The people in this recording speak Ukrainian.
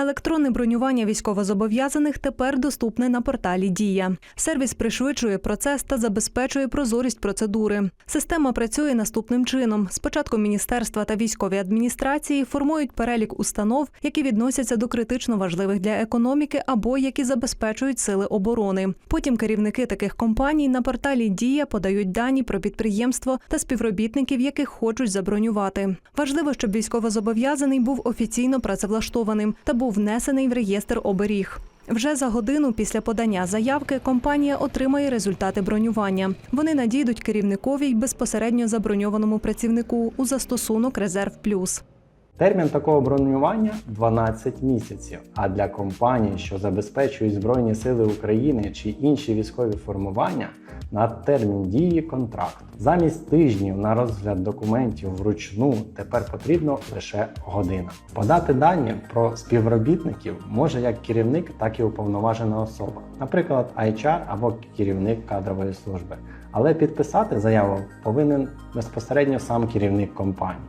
Електронне бронювання військовозобов'язаних тепер доступне на порталі Дія. Сервіс пришвидшує процес та забезпечує прозорість процедури. Система працює наступним чином: спочатку міністерства та військові адміністрації формують перелік установ, які відносяться до критично важливих для економіки або які забезпечують сили оборони. Потім керівники таких компаній на порталі Дія подають дані про підприємство та співробітників, яких хочуть забронювати. Важливо, щоб військовозобов'язаний був офіційно працевлаштованим та був внесений в реєстр оберіг. Вже за годину після подання заявки компанія отримає результати бронювання. Вони надійдуть керівникові й безпосередньо заброньованому працівнику у застосунок Резерв Плюс. Термін такого бронювання 12 місяців. А для компаній, що забезпечують Збройні Сили України чи інші військові формування, на термін дії контракту. Замість тижнів на розгляд документів вручну тепер потрібно лише година. Подати дані про співробітників може як керівник, так і уповноважена особа, наприклад, HR або керівник кадрової служби. Але підписати заяву повинен безпосередньо сам керівник компанії.